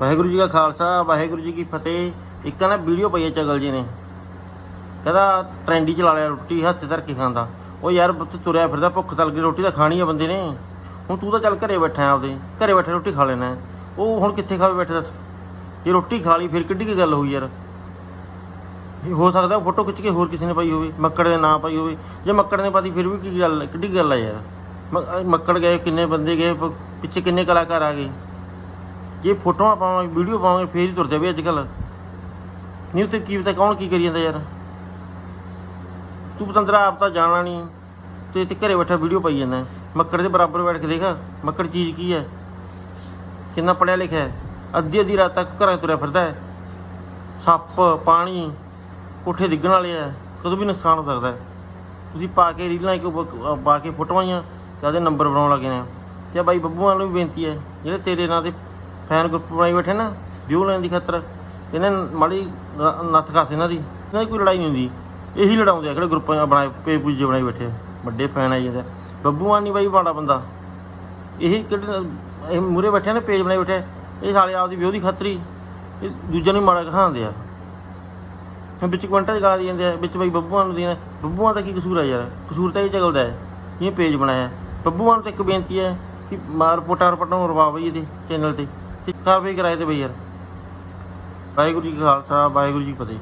ਵਾਹਿਗੁਰੂ ਜੀ ਕਾ ਖਾਲਸਾ, ਵਾਹਿਗੁਰੂ ਜੀ ਕੀ ਫਤਿਹ। ਇੱਕ ਨਾ ਵੀਡੀਓ ਪਈ ਹੈ ਚਗਲ ਜੀ ਨੇ। ਕਹਿੰਦਾ ਟ੍ਰੈਂਡੀ ਚਲਾ ਲਿਆ ਰੋਟੀ, ਹੱਥ ਧਰ ਕੇ ਖਾਂਦਾ। ਉਹ ਯਾਰ ਤੂੰ ਤੁਰਿਆ ਫਿਰਦਾ, ਭੁੱਖ ਤਲ ਗਈ ਰੋਟੀ ਤਾਂ ਖਾਣੀ ਆ ਬੰਦੇ ਨੇ। ਹੁਣ ਤੂੰ ਤਾਂ ਚੱਲ ਘਰੇ ਬੈਠਾ ਆ ਆਪਦੇ, ਘਰੇ ਬੈਠੇ ਰੋਟੀ ਖਾ ਲੈਣਾ ਉਹ ਹੁਣ ਕਿੱਥੇ ਖਾਵੇ ਬੈਠੇ ਦੱਸ। ਜੇ ਰੋਟੀ ਖਾ ਲਈ, ਫਿਰ ਕਿੱਡੀ ਕੀ ਗੱਲ ਹੋਈ ਯਾਰ। ਹੋ ਸਕਦਾ ਫੋਟੋ ਖਿੱਚ ਕੇ ਹੋਰ ਕਿਸੇ ਨੇ ਪਾਈ ਹੋਵੇ, ਮੱਕੜ ਦੇ ਨਾਂ ਪਾਈ ਹੋਵੇ। ਜੇ ਮੱਕੜ ਨੇ ਪਾਤੀ, ਫਿਰ ਵੀ ਕੀ ਗੱਲ, ਕਿੱਡੀ ਕੁ ਗੱਲ ਆ ਯਾਰ। ਮ- ਮੱਕੜ ਗਏ, ਕਿੰਨੇ ਬੰਦੇ ਗਏ ਪਿੱਛੇ ਕਿੰਨੇ ਕਲਾਕਾਰ ਆ ਗਏ। ਜੇ ਫੋਟੋਆਂ ਪਾਵਾਂਗੇ ਵੀਡੀਓ ਪਾਵਾਂਗੇ ਫੇਰ ਹੀ ਤੁਰ ਜਾਵੇ ਅੱਜ ਕੱਲ ਨਹੀਂ ਉੱਤੇ ਕੀ ਪਤਾ ਕੌਣ ਕੀ ਕਰੀ ਜਾਂਦਾ ਯਾਰ? ਤੂੰ ਪਤੰਦਰਾ ਆਪ ਤਾਂ ਜਾਣਾ ਨਹੀਂ। ਤੇ ਇੱਥੇ ਘਰੇ ਬੈਠਾ ਵੀਡੀਓ ਪਾਈ ਜਾਂਦਾ। ਮੱਕੜ ਦੇ ਬਰਾਬਰ ਬੈਠ ਕੇ ਦੇਖ, ਮੱਕੜ ਚੀਜ਼ ਕੀ ਹੈ? ਕਿੰਨਾ ਪੜਿਆ ਲਿਖਿਆ ਹੈ। ਅੱਧੀ ਅੱਧੀ ਰਾਤ ਤੱਕ ਘਰਾਂ 'ਚ ਤੁਰਿਆ ਫਿਰਦਾ ਹੈ। ਸੱਪ, ਪਾਣੀ, ਕੋਠੇ ਡਿੱਗਣ ਵਾਲੇ ਆ ਕਦੋਂ ਵੀ ਨੁਕਸਾਨ ਹੋ ਸਕਦਾ ਹੈ। ਤੁਸੀਂ ਪਾ ਕੇ ਰੀਲਾਂ ਇੱਕ ਪਾ ਕੇ ਫੋਟੋਆਂ ਜਾਂ ਉਹਦੇ ਨੰਬਰ ਬਣਾਉਣ ਲੱਗੇ ਨੇ ਤੇ ਬਾਈ ਬੱਬੂਆਂ ਨੂੰ ਵੀ ਬੇਨਤੀ ਹੈ, ਜਿਹੜੇ ਤੇਰੇ ਨਾਂ ਤੇ ਫੈਨ ਗਰੁੱਪ ਬਣਾਈ ਬੈਠੇ ਨਾ ਵਿਊ ਲੈਣ ਦੀ ਖਾਤਰ, ਇਹਨੇ ਮਾੜੀ ਨ- ਨੱਥ ਖਾਸ ਇਹਨਾਂ ਦੀ ਇਹਨਾਂ ਦੀ ਕੋਈ ਲੜਾਈ ਨਹੀਂ ਹੁੰਦੀ। ਇਹੀ ਲੜਾਉਂਦੇ ਆ ਕਿਹੜੇ ਗਰੁੱਪ ਬਣਾਏ ਪੇ ਪੂਜੇ ਬਣਾਈ ਬੈਠੇ ਵੱਡੇ ਫੈਨ ਆਈ ਜਾਂਦੇ ਬੱਬੂਆਂ ਨਹੀਂ ਬਾਈ ਮਾੜਾ ਬੰਦਾ। ਇਹੀ ਕਿਹੜੇ, ਇਹ ਮੂਰੇ ਬੈਠੇ ਨੇ, ਪੇਜ ਬਣਾਈ ਬੈਠੇ ਆ। ਇਹ ਸਾਲੇ ਆਪਦੀ ਵਿਊ ਦੀ ਖਾਤਰੀ ਇਹ ਦੂਜਿਆਂ ਨੂੰ ਮਾੜਾ ਕਹਾਉਂਦੇ ਆ। ਵਿੱਚ ਕਮੈਂਟਾਂ 'ਚ ਗਾਲਾਂ ਜਾਂਦੇ ਆ, ਵਿੱਚ ਬਈ ਬੱਬੂਆਂ ਨੂੰ ਦੀਆਂ ਬੱਬੂਆਂ ਦਾ ਕੀ ਕਸੂਰ ਆ ਯਾਰ? ਕਸੂਰ ਤਾਂ ਇਹ ਚੱਲਦਾ ਹੈ ਇਹ ਪੇਜ ਬਣਾਇਆ। ਬੱਬੂਆਂ ਨੂੰ ਤਾਂ ਇੱਕ ਬੇਨਤੀ ਹੈ ਕਿ ਮਾਰ ਪੋਟਾ ਰਪਟਾਂ ਨੂੰ ਰਵਾ ਬਈ ਇਹਦੇ ਚੈਨਲ ਤੇ। ਤੇ ਕਾਰਵਾਈ ਕਰਾਏ ਤੇ ਬਈ ਯਾਰ। ਵਾਹਿਗੁਰੂ ਜੀ ਕਾ ਖਾਲਸਾ ਵਾਹਿਗੁਰੂ ਜੀ ਕੀ ਫਤਿਹ।